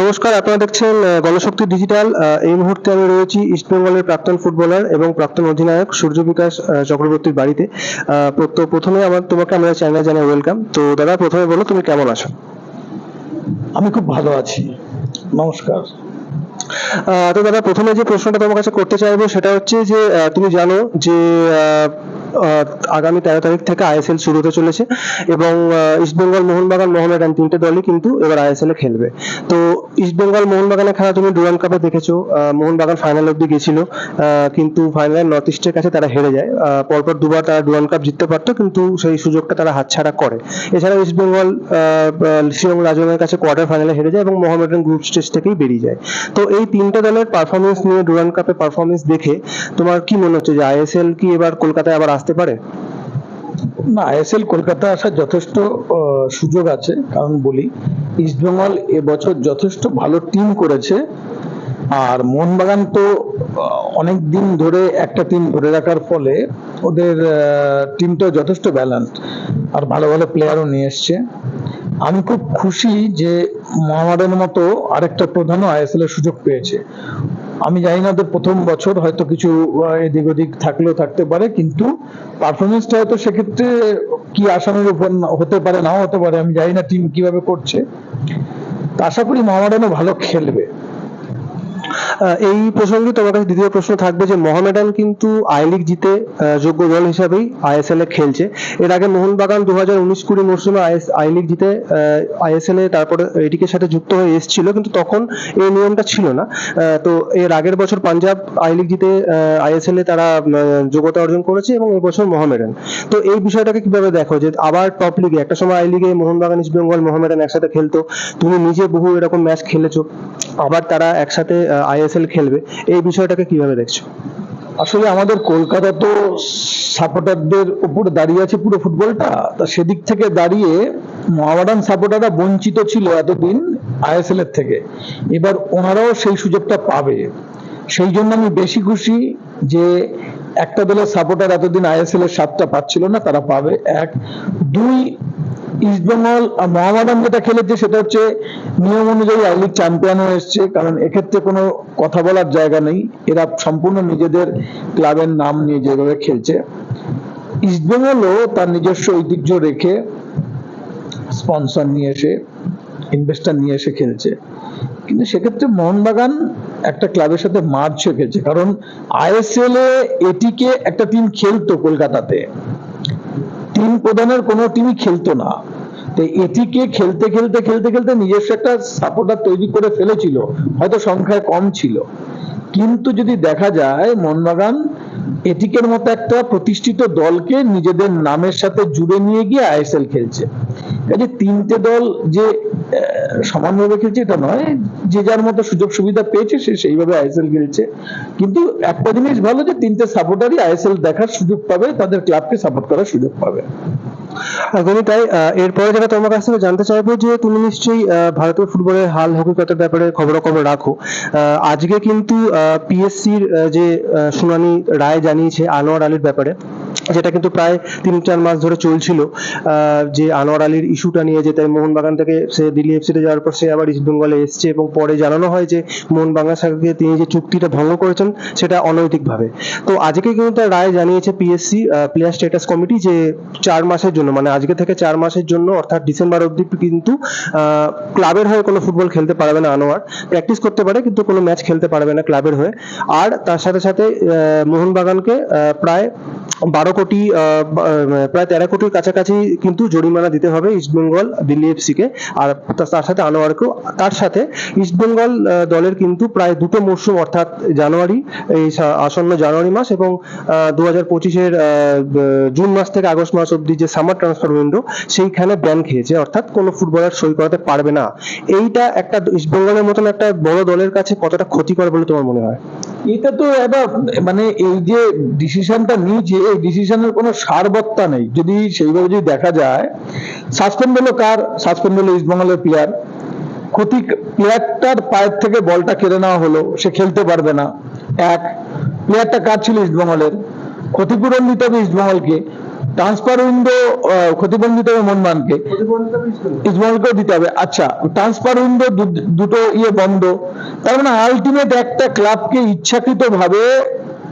নমস্কার আপনারা দেখছেন গণশক্তি ডিজিটাল। এই মুহূর্তে আমি রয়েছি ইস্টবেঙ্গলের প্রাক্তন ফুটবলার এবং প্রাক্তন অধিনায়ক সূর্য বিকাশ চক্রবর্তীর বাড়িতে। তো প্রথমে আমার তোমাকে আমরা চ্যানেলে জানাই ওয়েলকাম তো দাদা প্রথমে বলো তুমি কেমন আছো? আমি খুব ভালো আছি। নমস্কার। তো দাদা প্রথমে যে প্রশ্নটা তোমার কাছে করতে চাইব সেটা হচ্ছে যে তুমি জানো যে আগামী তেরো তারিখ থেকে আইএসএল শুরু হতে চলেছে এবং ইস্টবেঙ্গল মোহনবাগান মোহামেডান তিনটে দলই কিন্তু এবার আইএসএল এ খেলবে। তো ইস্টবেঙ্গল মোহনবাগানের খেলা তুমি ডুরান কাপে দেখেছ মোহনবাগান ফাইনাল অব্দি গেছিল কিন্তু ফাইনালে নর্থ ইস্টের কাছে তারা হেরে যায়। পরপর দুবার তারা ডুরান কাপ জিততে পারতো, কিন্তু সেই সুযোগটা তারা হাতছাড়া করে। এছাড়া ইস্টবেঙ্গল শিলং রাজনের কাছে কোয়ার্টার ফাইনালে হেরে যায় এবং মোহামেডান গ্রুপ স্টেজ থেকেই বেরিয়ে যায়। তো এই তিনটে দলের পারফরমেন্স নিয়ে ডুরান কাপে পারফরমেন্স দেখে তোমার কি মনে হচ্ছে যে আইএসএল কি এবার কলকাতায় আবার আসতে পারে? না আইএসএল কলকাতা আসার যথেষ্ট সুযোগ আছে, কারণ বলি ইস্টবেঙ্গল এবছর যথেষ্ট ভালো টিম করেছে, আর মোহনবাগান তো অনেক দিন ধরে একটা টিম ধরে রাখার ফলে ওদের টিমটা যথেষ্ট ব্যালেন্সড আর ভালো ভালো প্লেয়ারও নিয়ে এসছে। আমি খুব খুশি যে মোহামেডানের মতো আরেকটা প্রধানও আইএসএল এর সুযোগ পেয়েছে। আমি জানি না ওদের প্রথম বছর হয়তো কিছু এদিক ওদিক থাকলেও থাকতে পারে, কিন্তু পারফরমেন্সটা হয়তো সেক্ষেত্রে কি আসামের উপর হতে পারে, নাও হতে পারে, আমি জানি না টিম কীভাবে করছে। আশা করি মোহামেডানও ভালো খেলবে। এই প্রসঙ্গে তোমার কাছে দ্বিতীয় প্রশ্ন থাকবে যে মোহামেডান কিন্তু আই লিগ জিতে যোগ্য দল হিসাবেই আইএসএল এ খেলছে। এর আগে মোহনবাগান দু হাজার উনিশ কুড়ি মরশুমে আই লিগ জিতে আইএসএল এ তারপরে এটিকে সাথে যুক্ত হয়ে এসেছিল, কিন্তু তখন এই নিয়মটা ছিল না। তো এর আগের বছর পাঞ্জাব আই লিগ জিতে আইএসএল এ তারা যোগ্যতা অর্জন করেছে এবং এবছর মোহামেডান। তো এই বিষয়টাকে কীভাবে দেখো যে আবার টপ লিগে একটা সময় আই লিগে মোহনবাগান, ইস্ট বেঙ্গল, মোহামেডান একসাথে খেলতো, তুমি নিজে বহু এরকম ম্যাচ খেলেছো, আবার তারা একসাথে আইএসএল খেলবে, এই বিষয়টাকে কীভাবে দেখছ? আসলে আমাদের কলকাতা তো সাপোর্টারদের উপরে দাঁড়িয়ে আছে পুরো ফুটবলটা। তা সেদিক থেকে দাঁড়িয়ে মোহামেডান সাপোর্টাররা বঞ্চিত ছিল এতদিন আইএসএল এর থেকে। এবার ওনারাও সেই সুযোগটা পাবে। সেই জন্য আমি বেশি খুশি যে একটা দলের সাপোর্টার এতদিন আইএসএল এর স্বাদটা পাচ্ছিল না, তারা পাবে। এক। দুই ইস্টবেঙ্গল মোহামেডান যেটা খেলেছে সেটা হচ্ছে নিয়ম অনুযায়ী আই লিগ চ্যাম্পিয়ন হয়ে এসছে। কারণ এক্ষেত্রে কোনো কথা বলার জায়গা নেই। এরা সম্পূর্ণ নিজেদের ক্লাবের নাম নিয়ে যেভাবে খেলছে। ইস্টবেঙ্গলও তার নিজস্ব ঐতিহ্য রেখে স্পন্সর নিয়ে এসে ইনভেস্টার নিয়ে এসে খেলছে। কিন্তু সেক্ষেত্রে মোহনবাগান একটা ক্লাবের সাথে মার্চ হয়ে খেলছে। কারণ আইএসএল এ এটিকে একটা টিম খেলতো কলকাতাতে। টিম প্রধানের কোনো টিমই খেলতো না। তো এটিকে খেলতে খেলতে খেলতে খেলতে নিজস্ব একটা সাপোর্টার তৈরি করে ফেলেছিল। হয়তো সংখ্যায় কম ছিল। কিন্তু যদি দেখা যায় মোহনবাগান এটিকের মতো একটা প্রতিষ্ঠিত দলকে নিজেদের নামের সাথে জুড়ে নিয়ে গিয়ে আইএসএল খেলছে। কাজে তিনটে দল যে সমানভাবে খেলছে, এটা নয়। যে যার মতো সুযোগ সুবিধা পেয়েছে, সে সেইভাবে আইএসএল খেলছে। কিন্তু একটা জিনিস ভালো যে তিনটে সাপোর্টারই আইএসএল দেখার সুযোগ পাবে, তাদের ক্লাবকে সাপোর্ট করার সুযোগ পাবে। তাই এরপরে যেটা তোমার কাছ থেকে জানতে চাইব যে তুমি নিশ্চয়ই ভারতীয় ফুটবলের হাল হকিকতের ব্যাপারে খবরাখবর রাখো। আজকে কিন্তু পিএসসির যে শুনানি রায় জানিয়েছে আনোয়ার আলীর ব্যাপারে। যেটা কিন্তু প্রায় তিন, চার মাস ধরে চলছিল যে আনোয়ার আলীর ইস্যুটা নিয়ে যে তাই মোহনবাগান থেকে সে দিল্লি এফসিতে যাওয়ার পর সে আবার ইস্ট বেঙ্গলে এসছে এবং পরে জানানো হয় যে মোহনবাগানের সঙ্গে তিনি যে চুক্তিটা ভঙ্গ করেছেন সেটা অনৈতিকভাবে। তো আজকে কিন্তু তার রায় জানিয়েছে পিএসসি প্লেয়ার স্ট্যাটাস কমিটি যে চার মাসের জন্য মানে আজকে থেকে চার মাসের জন্য, অর্থাৎ ডিসেম্বর অবধি কিন্তু ক্লাবের হয়ে কোনো ফুটবল খেলতে পারবে না আনোয়ার। প্র্যাকটিস করতে পারে কিন্তু কোনো ম্যাচ খেলতে পারবে না ক্লাবের হয়ে। আর তার সাথে সাথে মোহনবাগানকে প্রায় বারো কোটি প্রায় তেরো কোটির কাছাকাছি কিন্তু জরিমানা দিতে হবে ইস্টবেঙ্গল দিল্লি এফসি কে। আর তার সাথে আনোয়ারকেও তার সাথে ইস্টবেঙ্গল আহ, দলের কিন্তু প্রায় দুটো মরশুম অর্থাৎ জানুয়ারি এই আসন্ন জানুয়ারি মাস এবং দু হাজার পঁচিশের জুন মাস থেকে আগস্ট মাস অব্দি যে সামার ট্রান্সফার উইন্ডো সেইখানে ব্যান খেয়েছে। অর্থাৎ কোনো ফুটবলার সই করাতে পারবে না। এইটা একটা ইস্টবেঙ্গলের মতন একটা বড় দলের কাছে কতটা ক্ষতিকর বলে তোমার মনে হয়? এটা তো একটা মানে এই যে ডিসিশনটা নিয়েছে, এই ডিসিশনের কোনো সারবত্তা নেই। যদি সেইভাবে যদি দেখা যায় সাসপেন্ড হলো কার? সাসপেন্ড হলো ইস্টবেঙ্গলের প্লেয়ার ক্ষতি প্লেয়ারটার পায়ের থেকে বলটা কেড়ে নেওয়া হলো, সে খেলতে পারবে না। এক প্লেয়ারটা কার ছিল ইস্টবেঙ্গলের ক্ষতিপূরণ দিতে হবে ইস্টবেঙ্গলকে ট্রান্সফার উইন্ডো ক্ষতিপূরণ দিতে হবে মোহনবাগানকে ইসমাইলকেও দিতে হবে আচ্ছা ট্রান্সফার উইন্ডো দুটো ইয়ে বন্ধ তার মানে আলটিমেট একটা ক্লাবকে ইচ্ছাকৃত ভাবে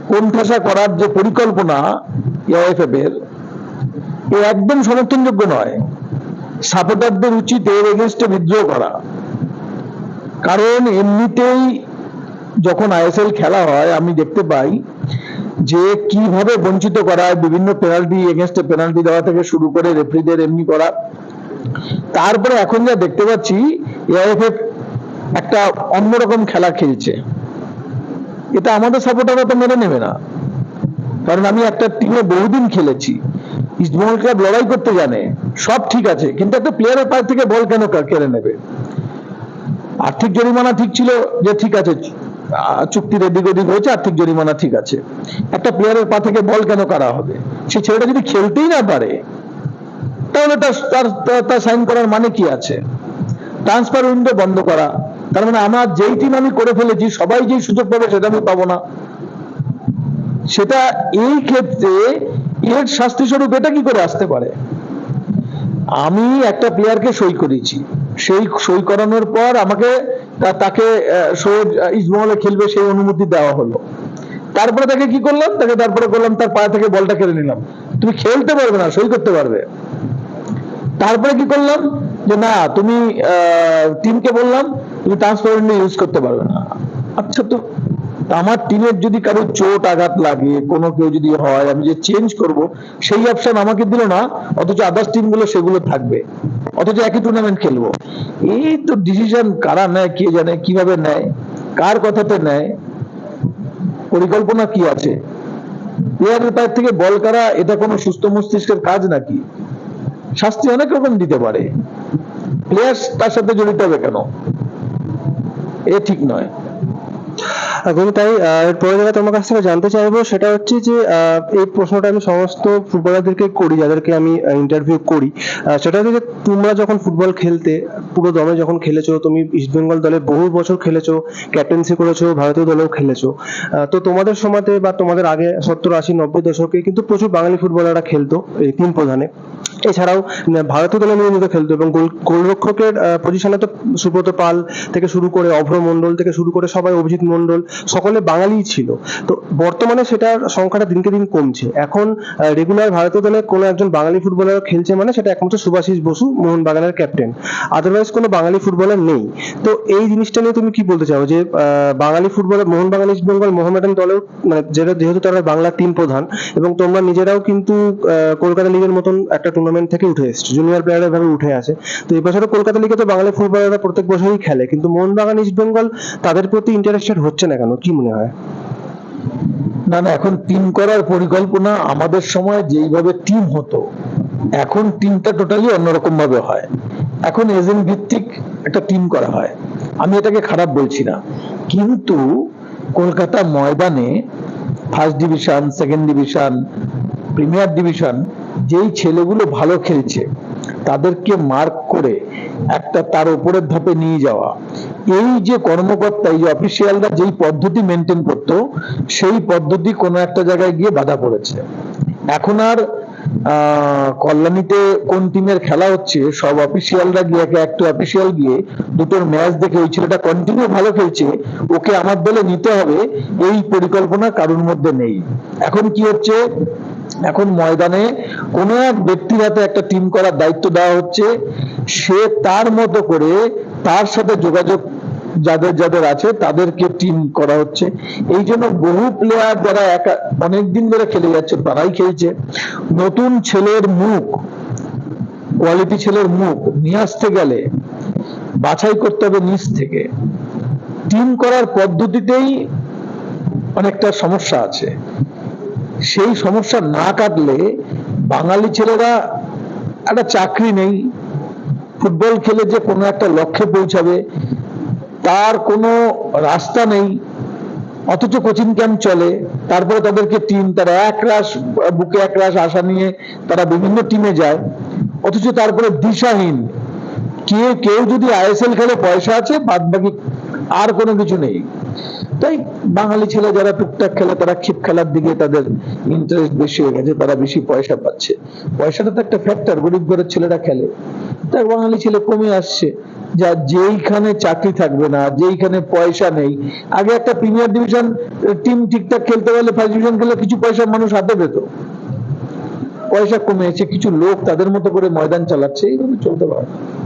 কোণঠাসা করার যে পরিকল্পনা এআইএফএফ এর এ একদম সমর্থনযোগ্য নয়। সাপোর্টারদের উচিত এর এগেনস্টে বিদ্রোহ করা। কারণ এমনিতেই যখন আইএসএল খেলা হয়, আমি দেখতে পাই যে কীভাবে বঞ্চিত করা বিভিন্ন পেনাল্টি এগেনস্টে পেনাল্টি দেওয়া থেকে শুরু করে রেফারিদের এমনি করা। তারপরে এখন যা দেখতে পাচ্ছি এআইএফএফ একটা অন্যরকম খেলা খেলছে। এটা আমাদের সাপোর্টাররা তো মেনে নেবে না। কারণ আমি একটা টিমে বহুদিন খেলেছি। ইস্টবেঙ্গল ক্লাব লড়াই করতে জানে, সব ঠিক আছে, কিন্তু একটা প্লেয়ারের পাশ থেকে বল কেন কেড়ে নেবে? আর্থিক জরিমানা ঠিক ছিল যে ঠিক আছে চুক্তির এদিক ওদিক হয়েছে, আর্থিক জরিমানা ঠিক আছে। একটা প্লেয়ারের পা থেকে বল কেন কারা হবে? সেই ছেলেটা যদি খেলতেই না পারে, তাহলে তার, তার- সাইন করার মানে কি আছে? ট্রান্সফার উইন্ডো বন্ধ করা। তার মানে আমার যেই টিম আমি করে ফেলেছি, সবাই যেই সুযোগ পাবে সেটা আমি পাবো না। সেটা এই ক্ষেত্রে এর শাস্তি স্বরূপ এটা কি করে আসতে পারে? আমি একটা প্লেয়ারকে সই করেছি। সেই, সই করানোর পর আমাকে তাকে সই ইস্টবেঙ্গলে খেলবে সেই অনুমতি দেওয়া হলো। তারপরে তাকে কি করলাম? তাকে তারপরে করলাম, তার পা থেকে বলটা কেড়ে নিলাম। তুমি খেলতে পারবে না সই করতে পারবে। তারপরে কি করলাম? যে না, তুমি টিমকে বললাম, তুমি ট্রান্সপারেন্টলি ইউজ করতে পারবে না। আচ্ছা তো আমার টিমের যদি কারও চোট আঘাত লাগে, কোনো কেউ যদি হয়, আমি যে চেঞ্জ করব, সেই অপশন আমাকে দিল না, অথচ আদার্স টিমগুলো সেগুলো থাকবে। অথচ একই টুর্নামেন্ট খেলব। এই তো ডিসিশন কারা নেয়, কে জানে, কীভাবে নেয়, কার কথাতে নেয়, পরিকল্পনা কি আছে? প্লেয়ারের পায়ের থেকে বল করা, এটা কোনো সুস্থ মস্তিষ্কের কাজ নাকি? শাস্তি অনেক রকম দিতে পারে। প্লেয়ার তার সাথে জড়িত হবে কেন? এ ঠিক নয়। একদমই তাই এরপরে যেটা তোমার কাছ থেকে জানতে চাইব, সেটা হচ্ছে যে এই প্রশ্নটা আমি সমস্ত ফুটবলারদেরকে করি, যাদেরকে আমি ইন্টারভিউ করি। সেটা হচ্ছে যে, তোমরা যখন ফুটবল খেলতে, পুরো দমে যখন খেলেছো, তুমি ইস্ট বেঙ্গল দলে বহু বছর খেলেছো ক্যাপ্টেন্সি করেছ, ভারতীয় দলেও খেলেছো। তো তোমাদের সময়তে বা তোমাদের আগে সত্তর, আশি, নব্বই দশকে কিন্তু প্রচুর বাঙালি ফুটবলাররা খেলতো, এই তিন প্রধানে। এছাড়াও ভারতীয় দলে নিয়মিত খেলতো এবং গোল, গোলরক্ষকের পজিশনে তো সুব্রত পাল থেকে শুরু করে অভ্র মণ্ডল থেকে শুরু করে সবাই অভিজিৎ মণ্ডল, সকলে বাঙালিই ছিল। তো বর্তমানে সেটার সংখ্যাটা দিনকে দিন কমছে। এখন রেগুলার ভারতীয় দলে কোনো একজন বাঙালি ফুটবলার খেলছে মানে সেটা একমাত্র সুভাষিস বসু, মোহনবাগানের ক্যাপ্টেন আদারওয়াইজ কোনো বাঙালি ফুটবলার নেই। তো এই জিনিসটা নিয়ে তুমি কি বলতে চাও? যে বাঙালি ফুটবলার মোহনবাগান ইস্ট বেঙ্গল মোহামেডান দলেও মানে যেটা, যেহেতু তারা বাংলা টিম প্রধান এবং তোমরা নিজেরাও কিন্তু কলকাতা লিগের মতন একটা টুর্নামেন্ট থেকে উঠে এসছো। জুনিয়র প্লেয়ার ভাবে উঠে আসে। তো এই বছরও কলকাতা লিগে তো বাঙালি ফুটবলাররা প্রত্যেক বছরই খেলে। কিন্তু মোহনবাগান ইস্ট বেঙ্গল তাদের প্রতি ইন্টারেস্টেড হচ্ছে না কেন? কি মনে হয়? না না, এখন টিম করার পরিকল্পনা আমাদের সময় যেইভাবে টিম হতো, এখন টিমটা টোটালি অন্যরকম ভাবে হয়। এখন এজেন্ট ভিত্তিক একটা টিম করা হয়। আমি এটাকে খারাপ বলছি না। কিন্তু কলকাতা ময়দানে first division second division premier division যেই ছেলেগুলো ভালো খেলছে, তাদেরকে মার্ক করে একটা তার উপরের ধাপে নিয়ে যাওয়া। এই যে কর্মকর্তা, এই অফিসিয়ালরা যেই পদ্ধতি মেনটেন করতো, সেই পদ্ধতি কোনো একটা জায়গায় গিয়ে বাধা পড়েছে। এখন আর কল্যাণীতে কোন টিমের খেলা হচ্ছে, সব অফিসিয়ালরা গিয়ে, একে একটা অফিসিয়াল গিয়ে দুটোর ম্যাচ দেখে ওই ছেলেটা কন্টিনিউ ভালো খেলছে, ওকে আমার দলে নিতে হবে, এই পরিকল্পনা কারোর মধ্যে নেই। এখন কি হচ্ছে? এখন ময়দানে কোনো এক ব্যক্তির হাতে একটা টিম করার দায়িত্ব দেওয়া হচ্ছে। সে তার মতো করে তার সাথে যোগাযোগ যাদের যাদের আছে তাদেরকে টিম করা হচ্ছে। এই জন্য বহু প্লেয়ার যারা একা অনেকদিন ধরে খেলে যাচ্ছে, তারাই খেলছে। নতুন ছেলের মুখ কোয়ালিটি ছেলের মুখ নিয়ে আসতে গেলে বাছাই করতে হবে নিচ থেকে। টিম করার পদ্ধতিতেই অনেকটা সমস্যা আছে। সেই সমস্যা না কাটলে বাঙালি ছেলেরা একটা চাকরি নেই, ফুটবল খেলে যে কোনো একটা লক্ষ্যে পৌঁছাবে, তার কোনো রাস্তা নেই, অথচ কোচিং ক্যাম্প চলে, তারপরে তাদেরকে টিম তারা এক রাস বুকে এক রাস আশা নিয়ে তারা বিভিন্ন টিমে যায়, অথচ তারপরে দিশাহীন। কে, কেউ যদি আইএসএল খেলে পয়সা আছে বাদ বাকি আর কোনো কিছু নেই। তাই বাঙালি ছেলে যারা টুকটাক খেলে, তারা খিপ খেলার দিকে তাদের ইন্টারেস্ট বেশি হয়ে গেছে, তারা বেশি পয়সা পাচ্ছে। পয়সাটা তো একটা ফ্যাক্টর গরিব ঘরের ছেলেরা খেলে। তাই বাঙালি ছেলে কমে আসছে। যা যেইখানে চাকরি থাকবে না, যেইখানে পয়সা নেই, আগে একটা প্রিমিয়ার ডিভিশন টিম ঠিকঠাক খেলতে পারলে ফার্স্ট ডিভিশন খেলে কিছু পয়সা মানুষ হাতে পেত। পয়সা কমে এসে কিছু লোক তাদের মতো করে ময়দান চালাচ্ছে, এইভাবে চলতে পারে। না।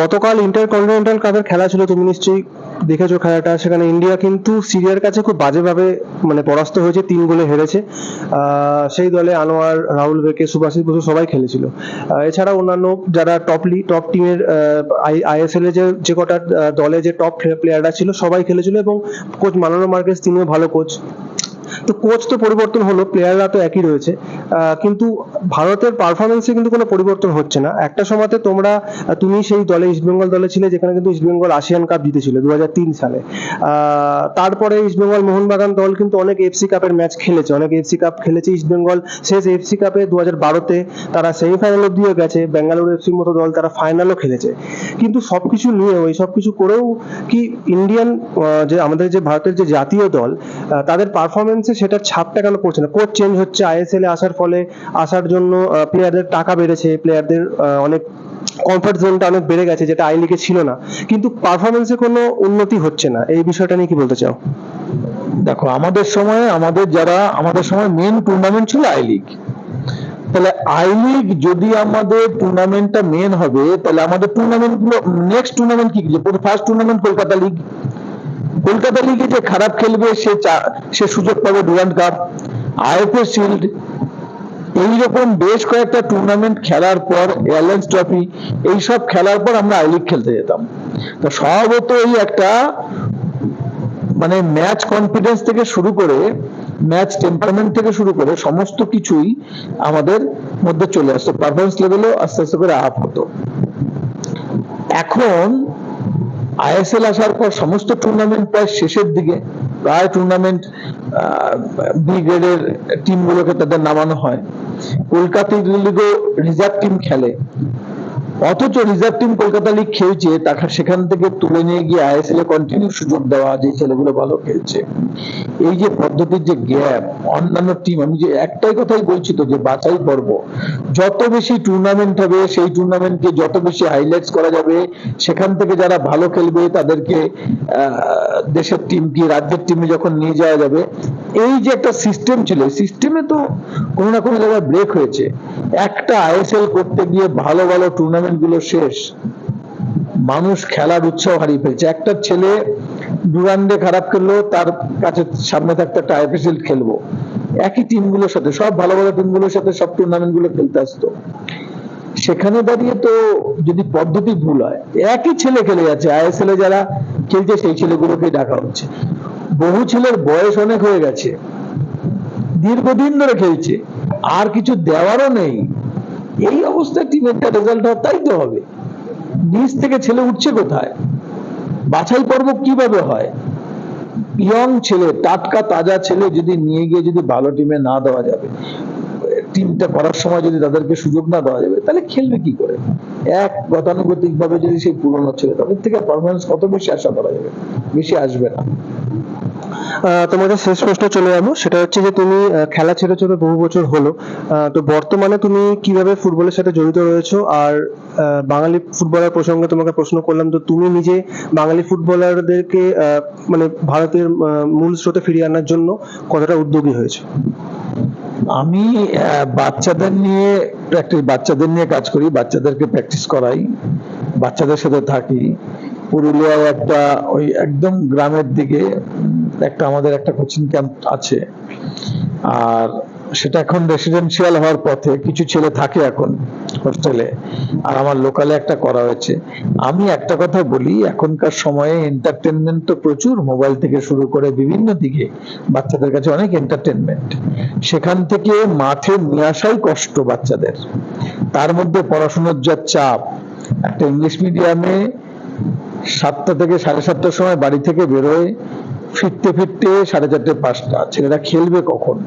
গতকাল ইন্টার কন্টিনেন্টাল কাপের খেলা ছিল, তুমি নিশ্চয়ই দেখেছ খেলাটা। সেখানে ইন্ডিয়া কিন্তু সিরিয়ার কাছে খুব বাজেভাবে মানে পরাস্ত হয়েছে, তিন গোলে হেরেছে। সেই দলে আনোয়ার, রাহুল বেকে সুভাষিস বসু সবাই খেলেছিল। এছাড়া অন্যান্য যারা টপ লি টপ টিমের আইএসএল এ যে যে কটা দলে যে টপ প্লেয়াররা ছিল, সবাই খেলেছিল এবং কোচ মানানো মার্কেস তিনিও ভালো কোচ তো কোচ তো পরিবর্তন হলো প্লেয়াররা তো একই রয়েছে। কিন্তু ভারতের পারফরমেন্সে কিন্তু কোনো পরিবর্তন হচ্ছে না। একটা সময়তে তোমরা তুমি সেই দলে ইস্টবেঙ্গল দলে ছিলে, যেখানে কিন্তু ইস্টবেঙ্গল আশিয়ান কাপ জিতেছিল দু সালে। তারপরে ইস্টবেঙ্গল মোহনবাগান দল কিন্তু অনেক এফসি কাপের ম্যাচ খেলেছে। অনেক এফসি কাপ খেলেছে ইস্টবেঙ্গল শেষ এফসি কাপে দু হাজার বারোতে তারা সেমিফাইনাল অব্দিও গেছে। বেঙ্গালুরু এফসির মতো দল তারা ফাইনালও খেলেছে। কিন্তু সবকিছু নিয়েও, এই সবকিছু করেও কি ইন্ডিয়ান যে আমাদের যে ভারতের যে জাতীয় দল তাদের পারফরমেন্সে সেটার ছাপটা কেন পড়ছে না? কোচ চেঞ্জ হচ্ছে আইএসএল এ আসার ফলে আসার জন্য প্লেয়ারদের টাকা বেড়েছে প্লেয়ারদের অনেক কমফর্ট জোনটা অনেক বেড়ে গেছে, যেটা আই লিগে ছিল না। কিন্তু পারফরমেন্সে কোনো উন্নতি হচ্ছে না। এই বিষয়টা নিয়ে কি বলতে চাও? দেখো, আমাদের সময় আমাদের যারা, আমাদের সময় মেন টুর্নামেন্ট ছিল আই লিগ তাহলে আই লিগ যদি আমাদের টুর্নামেন্টটা মেন হবে, তাহলে আমাদের টুর্নামেন্টগুলো নেক্সট টুর্নামেন্ট কি first tournament Kolkata league Kolkata লিগে যে খারাপ খেলবে, সে সে সুযোগ পাবে ডুরান্ড কাপ আইএফএ শিল্ড। এইরকম বেশ কয়েকটা টুর্নামেন্ট খেলার পর, এয়ারলাইন্স ট্রফি, এইসব খেলার পর আমরা আই লিগ খেলতে যেতাম। তো স্বভাবত এই একটা মানে ম্যাচ কনফিডেন্স থেকে শুরু করে, ম্যাচ টেম্পারমেন্ট থেকে শুরু করে সমস্ত কিছুই আমাদের মধ্যে চলে আসতো। পারফরমেন্স লেভেলও আস্তে আস্তে করে আপ হতো। এখন আইএসএল আসার পর সমস্ত টুর্নামেন্ট প্রায় শেষের দিকে, প্রায় টুর্নামেন্ট বি গ্রেডের টিমগুলোকে তাদের নামানো হয়। কলকাতা লিগও রিজার্ভ টিম খেলে। অথচ রিজার্ভ টিম কলকাতা লিগ খেলছে তাকে সেখান থেকে তুলে নিয়ে গিয়ে আইএসএল এ কন্টিনিউ সুযোগ দেওয়া যে ছেলেগুলো ভালো খেলছে। এই যে পদ্ধতির যে গ্যাপ অন্যান্য টিম আমি যে একটাই কথাই বলছি তো, যে বাছাই পর্ব। যত বেশি টুর্নামেন্ট হবে, সেই টুর্নামেন্টকে যত বেশি হাইলাইটস করা যাবে, সেখান থেকে যারা ভালো খেলবে, তাদেরকে দেশের টিম কি, রাজ্যের টিমে যখন নিয়ে যাওয়া যাবে, এই যে একটা সিস্টেম ছিল সিস্টেমে তো কোনো না কোনো জায়গায় ব্রেক হয়েছে। একটা আইএসএল করতে গিয়ে ভালো ভালো টুর্নামেন্ট গুলো শেষ। মানুষ খেলার উৎসাহ হারিয়ে ফেলছে। একটা ছেলে ডুরান্ডে খারাপ খেললো, তার কাছে সামনে থাকতে একটা আইপিএল খেলব। একই টিমগুলোর সাথে, সব ভালো ভালো টিমগুলোর সাথে সব টুর্নামেন্টগুলো খেলতে আসতো। সেখানে দাঁড়িয়ে তো যদি পদ্ধতি ভুল হয়, একই ছেলে খেলে যাচ্ছে। আইএসএল এ যারা খেলছে, সেই ছেলেগুলোকে ডাকা হচ্ছে। বহু ছেলের বয়স অনেক হয়ে গেছে। দীর্ঘদিন ধরে খেলছে। আর কিছু দেওয়ারও নেই। এই অবস্থায় টিমের রেজাল্ট হয় তাই তো হবে। নিচ থেকে ছেলে উঠছে কোথায়? বাছাই পর্ব কীভাবে হয়? ইয়ং ছেলে, টাটকা, তাজা ছেলে যদি নিয়ে গিয়ে যদি ভালো টিমে না দেওয়া যাবে, টিমটা করার সময় যদি তাদেরকে সুযোগ না দেওয়া যাবে, তাহলে খেলবে কি করে? এক গতানুগতিক ভাবে যদি সেই পুরনো ছেলে, তাদের থেকে পারফরমেন্স কত বেশি আশা করা যাবে? বেশি আসবে না। তোমাদের শেষ প্রশ্ন চলে যাব। সেটা হচ্ছে যে তুমি খেলা ছেড়ে ছেড়ে বহু বছর হলো। তো বর্তমানে তুমি কীভাবে ফুটবলের সাথে জড়িত রয়েছো? আর বাঙালি ফুটবলার প্রসঙ্গে তোমাকে প্রশ্ন করলাম তো তুমি নিজে বাঙালি ফুটবলারদেরকে মানে ভারতের মূল স্রোতে ফিরিয়ে আনার জন্য কতটা উদ্যোগী হয়েছে? আমি বাচ্চাদের নিয়ে প্র্যাকটিস বাচ্চাদের নিয়ে কাজ করি, বাচ্চাদেরকে প্র্যাকটিস করাই, বাচ্চাদের সাথে থাকি পুরুলিয়ায় একটা ওই একদম গ্রামের দিকে, একটা আমাদের একটা কোচিং ক্যাম্প আছে। আর সেটা এখন রেসিডেন্সিয়াল হওয়ার পথে কিছু ছেলে থাকে এখন হোস্টেলে আর আমার লোকালে একটা করা হয়েছে। আমি একটা কথা বলি, এখনকার সময়ে এন্টারটেনমেন্ট তো প্রচুর মোবাইল থেকে শুরু করে বিভিন্ন দিকে, বাচ্চাদের কাছে অনেক এন্টারটেনমেন্ট সেখান থেকে মাঠে নিয়ে আসাই কষ্ট বাচ্চাদের। তার মধ্যে পড়াশোনার যা চাপ, একটা ইংলিশ মিডিয়ামে সাতটা থেকে সাড়ে সাতটার সময় বাড়ি থেকে বেরোয়, ফিরতে ফিরতে সাড়ে চারটে পাঁচটা। ছেলেরা খেলবে কখন?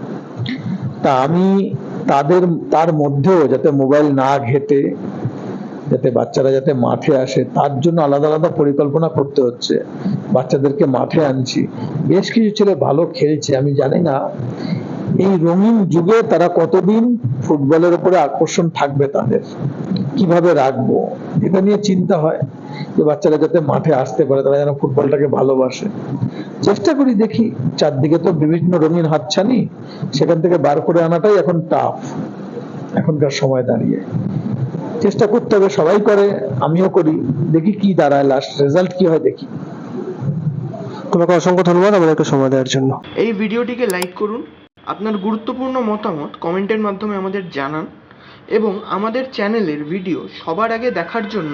তা আমি তাদের, তার মধ্যেও যাতে মোবাইল না ঘেটে, যাতে বাচ্চারা যাতে মাঠে আসে, তার জন্য আলাদা আলাদা পরিকল্পনা করতে হচ্ছে। বাচ্চাদেরকে মাঠে আনছি। বেশ কিছু ছেলে ভালো খেলছে, আমি জানি না। এই রঙিন যুগে তারা কতদিন ফুটবলের উপরে আকর্ষণ থাকবে তাদের? কীভাবে রাখব? এটা নিয়ে চিন্তা হয়। যে বাচ্চারা যাতে মাঠে আসতে পারে তারা যেন ফুটবলটাকে ভালোবাসে। চেষ্টা করি দেখি চারদিকে তো বিভিন্ন রঙিন হাতছানি সেখান থেকে বার করে আনাটাই এখন টাফ এখনকার সময় দাঁড়িয়ে। চেষ্টা করতে হবে সবাই করে আমিও করি দেখি কি দাঁড়ায় লাস্ট রেজাল্ট কি হয় দেখি। তোমাকে অসংখ্য ধন্যবাদ আমাদেরকে সময় দেওয়ার জন্য। এই ভিডিওটিকে লাইক করুন আপনার গুরুত্বপূর্ণ মতামত কমেন্টের মাধ্যমে আমাদের জানান এবং আমাদের চ্যানেলের ভিডিও সবার আগে দেখার জন্য